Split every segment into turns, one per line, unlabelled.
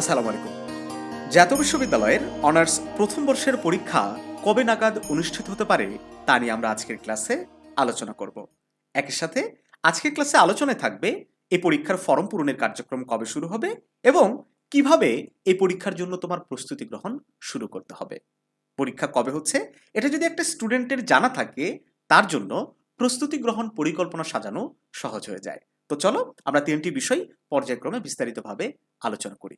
আসসালামু আলাইকুম। জাতীয় বিশ্ববিদ্যালয়ের অনার্স প্রথম বর্ষের পরীক্ষা কবে নাগাদ অনুষ্ঠিত হতে পারে তা নিয়ে আমরা আজকের ক্লাসে আলোচনা করব। একই সাথে আজকের ক্লাসে আলোচনায় থাকবে এই পরীক্ষার ফর্ম পূরণের কার্যক্রম কবে শুরু হবে এবং কীভাবে এই পরীক্ষার জন্য তোমার প্রস্তুতি গ্রহণ শুরু করতে হবে। পরীক্ষা কবে হচ্ছে এটা যদি একটা স্টুডেন্টের জানা থাকে, তার জন্য প্রস্তুতি গ্রহণ পরিকল্পনা সাজানো সহজ হয়ে যায়। তো চলো আমরা তিনটি বিষয় পর্যায়ক্রমে বিস্তারিতভাবে আলোচনা করি।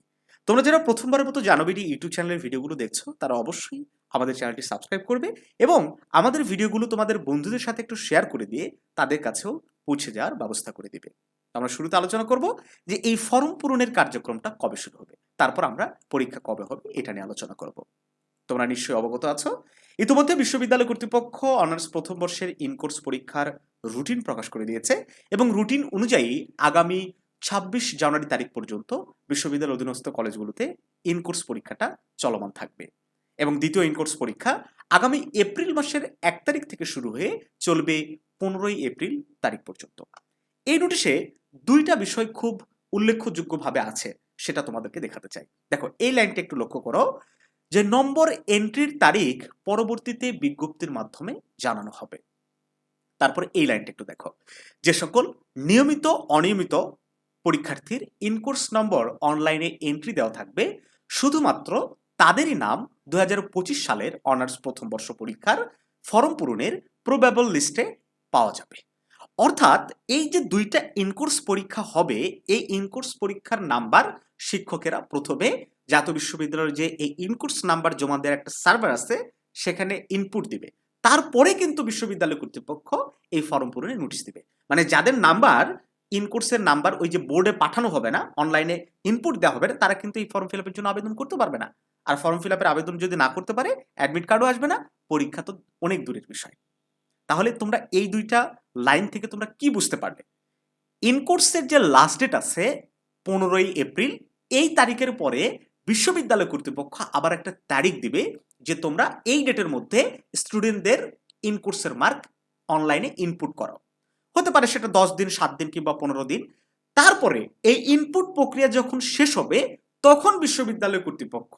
তোমরা যারা প্রথমবারের মতো জানবিডি ইউটিউব চ্যানেলের ভিডিওগুলো দেখছ, তারা অবশ্যই আমাদের চ্যানেলটি সাবস্ক্রাইব করবে এবং আমাদের ভিডিওগুলো তোমাদের বন্ধুদের সাথে একটু শেয়ার করে দিয়ে তাদের কাছেও পৌঁছে যাওয়ার ব্যবস্থা করে দিবে। আমরা শুরুতে আলোচনা করব যে এই ফর্ম পূরণের কার্যক্রমটা কবে শুরু হবে। তারপর আমরা পরীক্ষা কবে হবে এটা নিয়ে আলোচনা করব। তোমরা নিশ্চয়ই অবগত আছো। ইতিমধ্যে বিশ্ববিদ্যালয় কর্তৃপক্ষ অনার্স প্রথম বর্ষের ইনকোর্স পরীক্ষার রুটিন প্রকাশ করে দিয়েছে এবং রুটিন অনুযায়ী আগামী ছাব্বিশ জানুয়ারি তারিখ পর্যন্ত বিশ্ববিদ্যালয়ের অধীনস্থ কলেজগুলোতে ইনকোর্স পরীক্ষাটা চলমান থাকবে এবং দ্বিতীয় ইনকোর্স পরীক্ষা আগামী এপ্রিল মাসের এক তারিখ থেকে শুরু হয়ে চলবে পনেরোই এপ্রিল তারিখ পর্যন্ত। এই নোটিশে দুইটা বিষয় খুব উল্লেখযোগ্যভাবে আছে, সেটা তোমাদেরকে দেখাতে চাই। দেখো, এই লাইনটা একটু লক্ষ্য করো যে নম্বর এন্ট্রির তারিখ পরবর্তীতে বিজ্ঞপ্তির মাধ্যমে জানানো হবে। তারপর এই লাইনটা একটু দেখো। যে সকল নিয়মিত, অনিয়মিত পরীক্ষার্থীর ইনকোর্স নম্বর অনলাইনে এন্ট্রি দেওয়া থাকবে। শুধুমাত্র তাদেরই নাম দু হাজার পঁচিশ সালের অনার্স প্রথম বর্ষ পরীক্ষার ফর্ম পূরণের প্রোবেবল লিস্টে পাওয়া যাবে। অর্থাৎ এই যে দুইটা ইনকোর্স পরীক্ষা হবে, এই ইনকোর্স পরীক্ষার নাম্বার শিক্ষকেরা প্রথমে জাতীয় বিশ্ববিদ্যালয়ের যে এই ইনকোর্স নাম্বার জমা দেওয়ার একটা সার্ভার আছে, সেখানে ইনপুট দিবে। তারপরে কিন্তু বিশ্ববিদ্যালয় কর্তৃপক্ষ এই ফর্ম পূরণের নোটিশ দিবে। মানে যাদের নাম্বার ইনকোর্সের নাম্বার ওই যে বোর্ডে পাঠানো হবে না অনলাইনে ইনপুট দেওয়া হবে না, তারা কিন্তু এই ফর্ম ফিল আপের জন্য আবেদন করতে পারবে না। আর ফর্ম ফিল আপের আবেদন যদি না করতে পারে অ্যাডমিট কার্ডও আসবে না, পরীক্ষা তো অনেক দূরের বিষয়। তাহলে তোমরা এই দুইটা লাইন থেকে তোমরা কি বুঝতে পারবে? ইনকোর্সের যে লাস্ট ডেট আছে, পনেরোই এপ্রিল, এই তারিখের পরে বিশ্ববিদ্যালয় কর্তৃপক্ষ আবার একটা তারিখ দিবে যে তোমরা এই ডেটের মধ্যে স্টুডেন্টদের ইনকোর্সের মার্ক অনলাইনে ইনপুট করো। হতে পারে সেটা দশ দিন, সাত দিন কিংবা পনেরো দিন। তারপরে এই ইনপুট প্রক্রিয়া যখন শেষ হবে, তখন বিশ্ববিদ্যালয় কর্তৃপক্ষ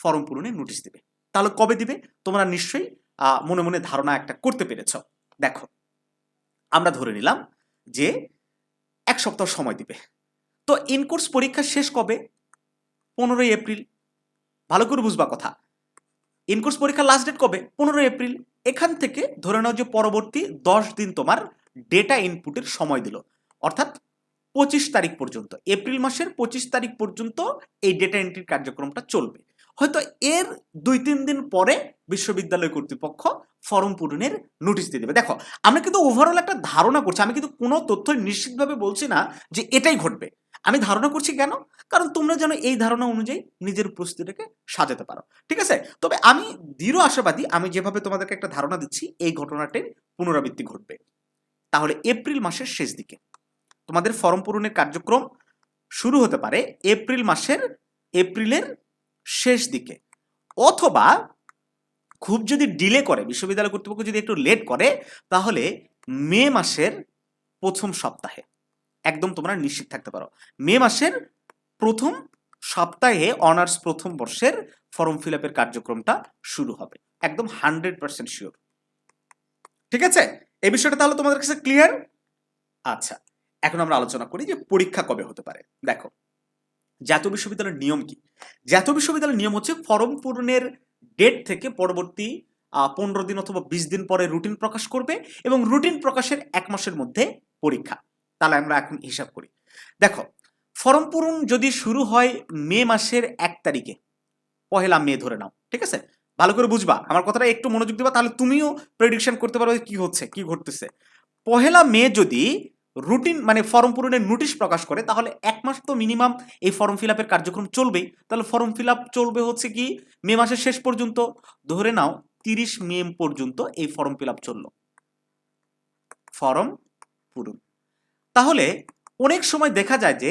ফর্ম পূরণের নোটিশ দিবে। তাহলে কবে দিবে? তোমরা নিশ্চয়ই মনে মনে ধারণা একটা করতে পেরেছ। দেখো, আমরা ধরে নিলাম যে এক সপ্তাহ সময় দিবে। তো ইনকোর্স পরীক্ষা শেষ কবে? পনেরোই এপ্রিল। ভালো করে বুঝবা কথা। ইনকোর্স পরীক্ষা লাস্ট ডেট কবে? পনেরোই এপ্রিল। এখান থেকে ধরে নাও যে পরবর্তী দশ দিন তোমার ডেটা ইনপুটের সময় দিল। অর্থাৎ পঁচিশ তারিখ পর্যন্ত, এপ্রিল মাসের পঁচিশ তারিখ পর্যন্ত এই ডেটা এন্ট্রির কার্যক্রমটা চলবে। হয়তো এর দুই তিন দিন পরে বিশ্ববিদ্যালয় কর্তৃপক্ষ ফর্ম পূরণের নোটিশ দিয়ে দেবে। দেখো, আমরা কিন্তু ওভারঅল একটা ধারণা করছি, আমি কিন্তু কোনো তথ্য নিশ্চিতভাবে বলছি না যে এটাই ঘটবে। আমি ধারণা করছি কেন? কারণ তোমরা যেন এই ধারণা অনুযায়ী নিজের প্রস্তুতিটাকে সাজাতে পারো। ঠিক আছে? তবে আমি দৃঢ় আশাবাদী, আমি যেভাবে তোমাদেরকে একটা ধারণা দিচ্ছি, এই ঘটনাটির পুনরাবৃত্তি ঘটবে। তাহলে এপ্রিল মাসের শেষ দিকে। তোমাদের ফর্ম পূরণের কার্যক্রম শুরু হতে পারে এপ্রিল মাসের এপ্রিলের শেষ দিকে। অথবা খুব যদি ডিলে করে, বিশ্ববিদ্যালয় কর্তৃপক্ষ যদি একটু লেট করে, তাহলে মে মাসের প্রথম সপ্তাহে। একদম তোমরা নিশ্চিত থাকতে পারো। মে মাসের প্রথম সপ্তাহে অনার্স প্রথম বর্ষের ফর্ম ফিল কার্যক্রমটা শুরু হবে। একদম হান্ড্রেড পার্সেন্ট শিওর ঠিক আছে? এই বিষয়টা তাহলে তোমাদের কাছে ক্লিয়ার আচ্ছা এখন আমরা আলোচনা করি যে পরীক্ষা কবে হতে পারে। দেখো, জাতীয় বিশ্ববিদ্যালয়ের নিয়ম কি? জাতীয় বিশ্ববিদ্যালয়ের নিয়ম হচ্ছে ফর্ম পূরণের ডেট থেকে পরবর্তী পনেরো দিন অথবা বিশ দিন পরে রুটিন প্রকাশ করবে এবং রুটিন প্রকাশের এক মাসের মধ্যে পরীক্ষা। তাহলে আমরা এখন হিসাব করি। দেখো, ফর্ম পূরণ যদি শুরু হয় মে মাসের এক তারিখে, পহেলা মে ধরে নাও, ঠিক আছে? ভালো করে বুঝবা। আমার কথাটা একটু মনোযোগ দিবা, তাহলে তুমিও প্রেডিকশন করতে পারো কি হচ্ছে, কি ঘটতেছে। পহেলা মে যদি রুটিন মানে ফর্ম পূরণের নোটিশ প্রকাশ করে, তাহলে এক মাস তো মিনিমাম এই ফর্ম ফিল আপের কার্যক্রম চলবেই। তাহলে ফর্ম ফিল আপ চলবে হচ্ছে কি, মে মাসের শেষ পর্যন্ত। ধরে নাও, তিরিশ মে পর্যন্ত এই ফর্ম ফিল আপ চলল। ফর্ম পূরণ। তাহলে অনেক সময় দেখা যায় যে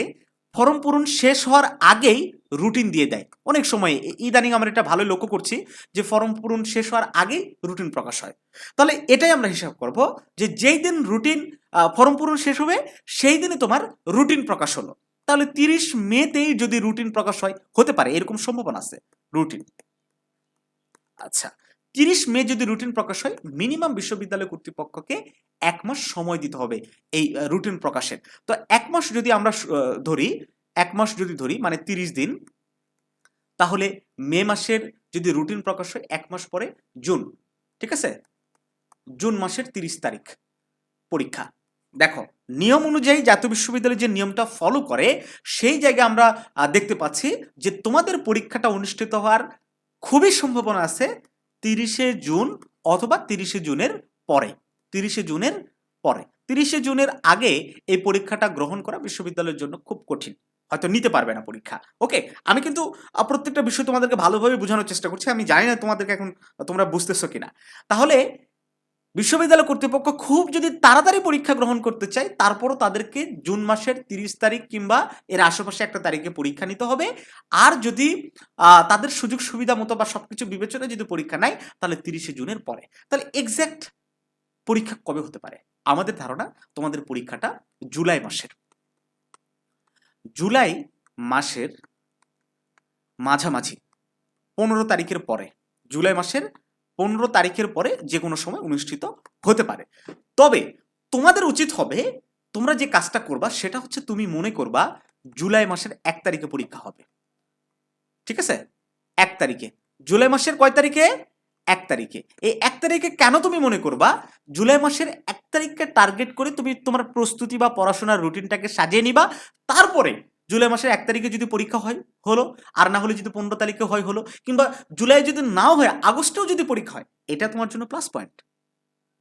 ফর্ম পূরণ শেষ হওয়ার আগেই রুটিন দিয়ে দেয়। অনেক সময় ইদানিং আমরা এটা ভালো লক্ষ্য করছি যে ফর্ম পূরণ শেষ হওয়ার আগেই রুটিন প্রকাশ হয়। তাহলে এটাই আমরা হিসাব করব যে যেই দিন রুটিন ফর্ম পূরণ শেষ হবে, সেই দিনে তোমার রুটিন প্রকাশ হলো। তাহলে তিরিশ মেতেই যদি রুটিন প্রকাশ হয়, হতে পারে, এরকম সম্ভাবনা আছে রুটিন আচ্ছা তিরিশ মে যদি রুটিন প্রকাশ হয় মিনিমাম বিশ্ববিদ্যালয় কর্তৃপক্ষকে এক মাস সময় দিতে হবে এই রুটিন প্রকাশের। তো এক মাস যদি আমরা ধরি, এক মাস যদি ধরি মানে তিরিশ দিন, তাহলে মে মাসের যদি রুটিন প্রকাশ হয়, এক মাস পরে জুন, ঠিক আছে? জুন মাসের তিরিশ তারিখ পরীক্ষা। দেখো, নিয়ম অনুযায়ী জাতীয় বিশ্ববিদ্যালয় যে নিয়মটা ফলো করে, সেই জায়গায় আমরা দেখতে পাচ্ছি যে তোমাদের পরীক্ষাটা অনুষ্ঠিত হওয়ার খুবই সম্ভাবনা আছে। তিরিশে জুন অথবা তিরিশে জুনের পরে, তিরিশে জুনের পরে। তিরিশে জুনের আগে এই পরীক্ষাটা গ্রহণ করা বিশ্ববিদ্যালয়ের জন্য খুব কঠিন, হয়তো নিতে পারবে না পরীক্ষা। ওকে আমি কিন্তু প্রত্যেকটা বিষয় তোমাদেরকে ভালোভাবে বোঝানোর চেষ্টা করছি, আমি জানি না তোমাদেরকে এখন তোমরা বুঝতেছো কিনা। তাহলে বিশ্ববিদ্যালয় কর্তৃপক্ষ খুব যদি তাড়াতাড়ি পরীক্ষা গ্রহণ করতে চায়, তারপরও তাদেরকে জুন মাসের তিরিশ তারিখ কিংবা এর আশেপাশে একটা তারিখে পরীক্ষা নিতে হবে। আর যদি তাদের সুযোগ সুবিধা মতো বা সবকিছু বিবেচনায় যদি পরীক্ষা নেয়, তাহলে তিরিশে জুনের পরে। তাহলে এক্স্যাক্ট পরীক্ষা কবে হতে পারে? আমাদের ধারণা তোমাদের পরীক্ষাটা জুলাই মাসের। জুলাই মাসের মাঝামাঝি, পনেরো তারিখের পরে। জুলাই মাসের পনেরো তারিখের পরে যে কোনো সময় অনুষ্ঠিত হতে পারে। তবে তোমাদের উচিত হবে, তোমরা যে কাজটা করবা সেটা হচ্ছে তুমি মনে করবা জুলাই মাসের এক তারিখে পরীক্ষা হবে। ঠিক আছে? এক তারিখে। জুলাই মাসের কয় তারিখে? এক তারিখে। এই এক তারিখে কেন তুমি মনে করবা? জুলাই মাসের এক তারিখকে টার্গেট করে তুমি তোমার প্রস্তুতি বা পড়াশোনার রুটিনটাকে সাজিয়ে নিবা। তারপরে জুলাই মাসের এক তারিখে যদি পরীক্ষা হয়, হলো, আর না হলে যদি পনেরো তারিখে হয়, হলো, কিংবা জুলাই যদি নাও হয়, আগস্টেও যদি পরীক্ষা হয়, এটা তোমার জন্য প্লাস পয়েন্ট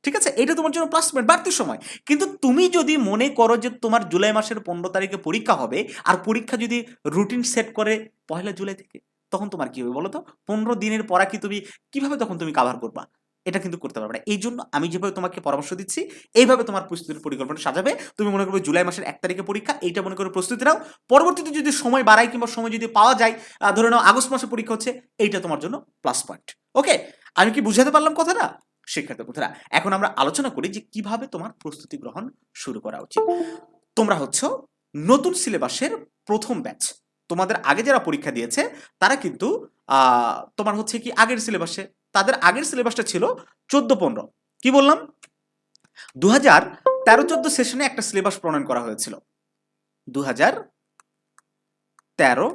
ঠিক আছে? এটা তোমার জন্য প্লাস পয়েন্ট বাড়তি সময়। কিন্তু তুমি যদি মনে করো যে তোমার জুলাই মাসের পনেরো তারিখে পরীক্ষা হবে, আর পরীক্ষা যদি রুটিন সেট করে পয়লা জুলাই থেকে, তখন তোমার কি হবে বলো তো? পনেরো দিনের পরা কি তুমি, কীভাবে তখন তুমি কাভার করবা? এটা কিন্তু করতে পারবে না। এই জন্য আমি যেভাবে তোমাকে পরামর্শ দিচ্ছি, এইভাবে তোমার প্রস্তুতির পরিকল্পনা সাজাবে। তুমি মনে করবে জুলাই মাসের এক তারিখে পরীক্ষা, এইটা মনে করে প্রস্তুতি নাও। পরবর্তীতে যদি সময় বাড়ায় কিংবা সময় যদি পাওয়া যায় ধরে নাও আগস্ট মাসে পরীক্ষা হচ্ছে, এইটা তোমার জন্য প্লাস পয়েন্ট ওকে আমি কি বুঝাতে পারলাম কথাটা? শিক্ষার্থী বন্ধুরা, এখন আমরা আলোচনা করি যে কীভাবে তোমার প্রস্তুতি গ্রহণ শুরু করা উচিত। তোমরা হচ্ছে নতুন সিলেবাসের প্রথম ব্যাচ তোমাদের আগে যারা পরীক্ষা দিয়েছে, তারা কিন্তু তোমার হচ্ছে কি আগের সিলেবাসে তাদের আগের সিলেবাসটা ছিল চোদ্দ পনেরো। কি বললাম? দু হাজার তেরো চোদ্দ সেশনে একটা সিলেবাস প্রণয়ন করা হয়েছিল। দু হাজার তেরো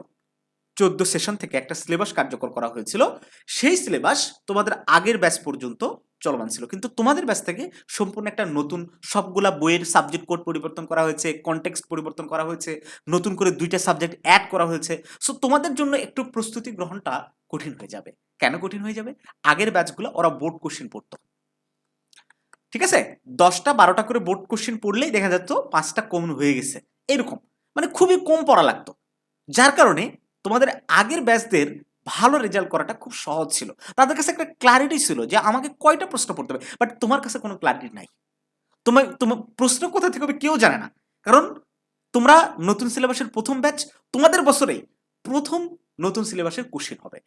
চোদ্দ সেশন থেকে একটা সিলেবাস কার্যকর করা হয়েছিল। সেই সিলেবাস তোমাদের আগের ব্যাচ পর্যন্ত চলমান ছিল। কিন্তু তোমাদের ব্যাচ থেকে সম্পূর্ণ একটা নতুন সবগুলা বইয়ের সাবজেক্ট কোড পরিবর্তন করা হয়েছে কনটেক্সট পরিবর্তন করা হয়েছে, নতুন করে দুইটা সাবজেক্ট অ্যাড করা হয়েছে। সো তোমাদের জন্য একটু প্রস্তুতি গ্রহণটা কঠিন হয়ে যাবে। কেন কঠিন হয়ে যাবে? আগের ব্যাচগুলো ওরা বোর্ড কোশ্চেন পড়তো। ঠিক আছে? দশটা বারোটা করে বোর্ড কোশ্চেন পড়লেই দেখা যেত পাঁচটা কমন হয়ে গেছে। এরকম। মানে খুবই কম পড়া লাগতো। যার কারণে তোমাদের আগের ব্যাচদের ভালো রেজাল্ট করাটা খুব সহজ ছিল। তাদের কাছে একটা ক্লারিটি ছিল যে আমাকে কয়টা প্রশ্ন পড়তে হবে। বাট তোমার কাছে কোনো ক্লারিটি নাই। তোমার তোমার প্রশ্ন কোথা থেকে হবে কেউ জানে না। কারণ তোমরা নতুন সিলেবাসের প্রথম ব্যাচ তোমাদের বছরেই প্রথম নতুন সিলেবাসের কোশ্চেন হবে।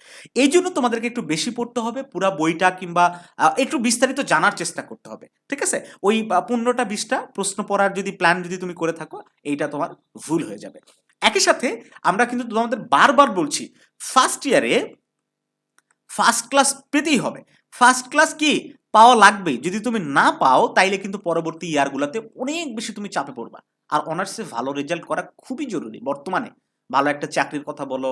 এই জন্য তোমাদেরকে একটু বেশি পড়তে হবে, পুরা বইটা কিংবা একটু বিস্তারিত জানার চেষ্টা করতে হবে, ঠিক আছে? ওই পনেরোটা, বিশটা প্রশ্ন পড়ার যদি প্ল্যান যদি তুমি করে থাকো, এইটা তোমার ভুল হয়ে যাবে। একই সাথে আমরা কিন্তু তোমাদের বারবার বলছি ফার্স্ট ইয়ারে ফার্স্ট ক্লাস পেতেই হবে। ফার্স্ট ক্লাস কি? পাওয়া লাগবেই। যদি তুমি না পাও, তাইলে কিন্তু পরবর্তী ইয়ারগুলোতে অনেক বেশি তুমি চাপে পড়বা। আর অনার্সে ভালো রেজাল্ট করা খুবই জরুরি বর্তমানে। ভালো একটা চাকরির কথা বলো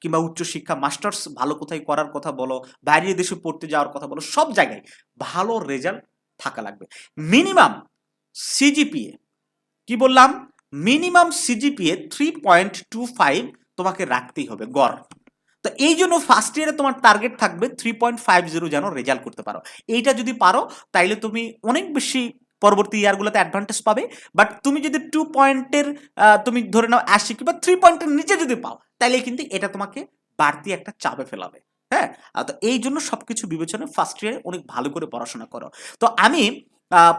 কিংবা উচ্চশিক্ষা, মাস্টার্স ভালো কোথায় করার কথা বলো বাইরের দেশে পড়তে যাওয়ার কথা বলো, সব জায়গায় ভালো রেজাল্ট থাকা লাগবে। মিনিমাম সিজিপিএ কি বললাম? Minimum CGPA three point two five তোমাকে রাখতেই হবে, গড়। তো এই জন্য ফার্স্ট ইয়ারে তোমার টার্গেট থাকবে থ্রি পয়েন্ট ফাইভ জিরো যেন রেজাল্ট করতে পারো। এইটা যদি পারো, তাইলে তুমি অনেক বেশি পরবর্তী ইয়ারগুলোতে অ্যাডভান্টেজ পাবে। বাট তুমি যদি টু পয়েন্টের তুমি ধরে নাও আশি কিংবা থ্রি পয়েন্টের নিচে যদি পাও, তাইলে কিন্তু এটা তোমাকে বাড়তি একটা চাপে ফেলাবে। হ্যাঁ? তো এই জন্য সবকিছু বিবেচনায় ফার্স্ট ইয়ারে অনেক ভালো করে পড়াশোনা করো। তো আমি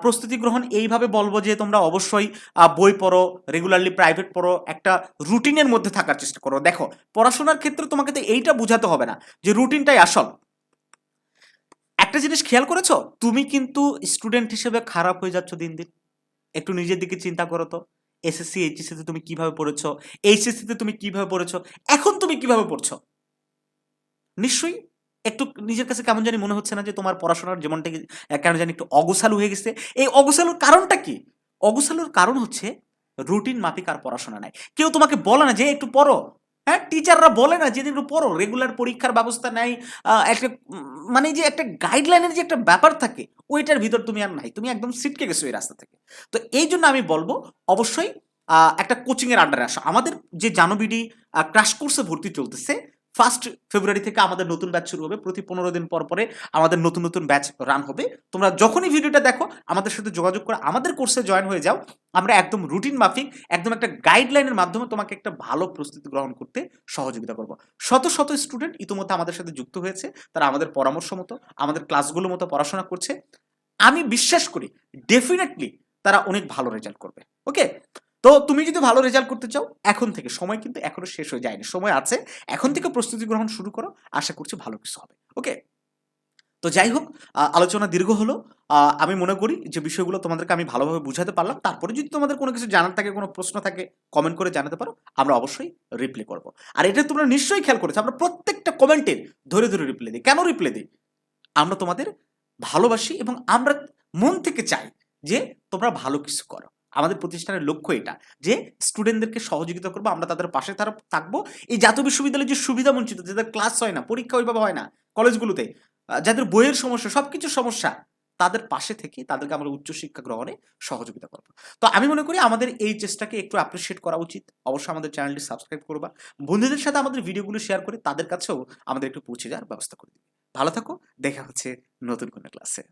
প্রস্তুতি গ্রহণ এইভাবে বলব যে তোমরা অবশ্যই বই পড়ো রেগুলারলি প্রাইভেট পড়ো, একটা রুটিনের মধ্যে থাকার চেষ্টা করো। দেখো, পড়াশোনার ক্ষেত্রে তোমাকে তো এইটা বোঝাতে হবে না যে রুটিনটাই আসল। একটা জিনিস খেয়াল করেছ? তুমি কিন্তু স্টুডেন্ট হিসেবে খারাপ হয়ে যাচ্ছ দিন দিন। একটু নিজের দিকে চিন্তা করো তো। এসএসসি এইচএসসিতে তুমি কীভাবে পড়েছো? এইচএসসিতে তুমি কীভাবে পড়েছো? এখন তুমি কীভাবে পড়ছো? নিশ্চয়ই একটু নিজের কাছে কেমন জানি মনে হচ্ছে না যে তোমার পড়াশোনার কি- কেন জানি একটু অগোছালু হয়ে গেছে। এই অগোছালুর কারণটা কি? অগোছালুর কারণ হচ্ছে রুটিন মাফিক আর পড়াশোনা নাই। কেউ তোমাকে বলে না যে, একটু পড়ো। হ্যাঁ টিচাররা বলে না যেদিন একটু পড়ো রেগুলার পরীক্ষার ব্যবস্থা নেয় একটা মানে যে একটা গাইডলাইনের যে একটা ব্যাপার থাকে, ওইটার ভিতর তুমি আর নাই, তুমি একদম সিটকে গেছো এই রাস্তা থেকে। তো এই জন্য আমি বলব, অবশ্যই একটা কোচিংয়ের আন্ডারে আসো। আমাদের যে জানবিডি ক্রাশ কোর্সে ভর্তি চলতেছে ফার্স্ট ফেব্রুয়ারি থেকে আমাদের নতুন ব্যাচ শুরু হবে। প্রতি পনেরো দিন পর পরে আমাদের নতুন নতুন ব্যাচ রান হবে। তোমরা যখনই ভিডিওটা দেখো, আমাদের সাথে যোগাযোগ করে আমাদের কোর্সে জয়েন হয়ে যাও। আমরা একদম রুটিন মাফিক একদম একটা গাইডলাইনের মাধ্যমে তোমাকে একটা ভালো প্রস্তুতি গ্রহণ করতে সহযোগিতা করব। শত শত স্টুডেন্ট ইতিমধ্যে আমাদের সাথে যুক্ত হয়েছে। তারা আমাদের পরামর্শ মতো, আমাদের ক্লাসগুলো মতো পড়াশোনা করছে। আমি বিশ্বাস করি ডেফিনেটলি তারা অনেক ভালো রেজাল্ট করবে। ওকে তো তুমি যদি ভালো রেজাল্ট করতে চাও, এখন থেকে, সময় কিন্তু এখনও শেষ হয়ে যায়নি, সময় আছে, এখন থেকে প্রস্তুতি গ্রহণ শুরু করো, আশা করছি ভালো কিছু হবে ওকে তো যাই হোক আলোচনা দীর্ঘ হলো আমি মনে করি যে বিষয়গুলো তোমাদেরকে আমি ভালোভাবে বুঝাতে পারলাম, তারপরে যদি তোমাদের কোনো কিছু জানার থাকে, কোনো প্রশ্ন থাকে কমেন্ট করে জানাতে পারো, আমরা অবশ্যই রিপ্লাই করব। আর এটা তোমরা নিশ্চয়ই খেয়াল করেছ, আমরা প্রত্যেকটা কমেন্টের ধরে ধরে রিপ্লাই দিই। কেন রিপ্লাই দিই? আমরা তোমাদের ভালোবাসি এবং আমরা মন থেকে চাই যে তোমরা ভালো কিছু করো। আমাদের প্রতিষ্ঠানের লক্ষ্য এটা, যে স্টুডেন্টদেরকে সহযোগিতা করব, আমরা তাদের পাশে তারা থাকব। এই জাতীয় বিশ্ববিদ্যালয়ের যে সুবিধা বঞ্চিত, যাদের ক্লাস হয় না, পরীক্ষা ওইভাবে হয় না কলেজগুলোতে যাদের বইয়ের সমস্যা সব কিছুর সমস্যা, তাদের পাশে থেকে তাদেরকে আমরা উচ্চশিক্ষা গ্রহণে সহযোগিতা করব। তো আমি মনে করি আমাদের এই চেষ্টাকে একটু অ্যাপ্রিসিয়েট করা উচিত। অবশ্যই আমাদের চ্যানেলটি সাবস্ক্রাইব করবা। বন্ধুদের সাথে আমাদের ভিডিওগুলো শেয়ার করে তাদের কাছেও আমাদের একটু পৌঁছে যাওয়ার ব্যবস্থা করে দিবে। ভালো থাকো, দেখা হচ্ছে নতুন কোনো ক্লাসে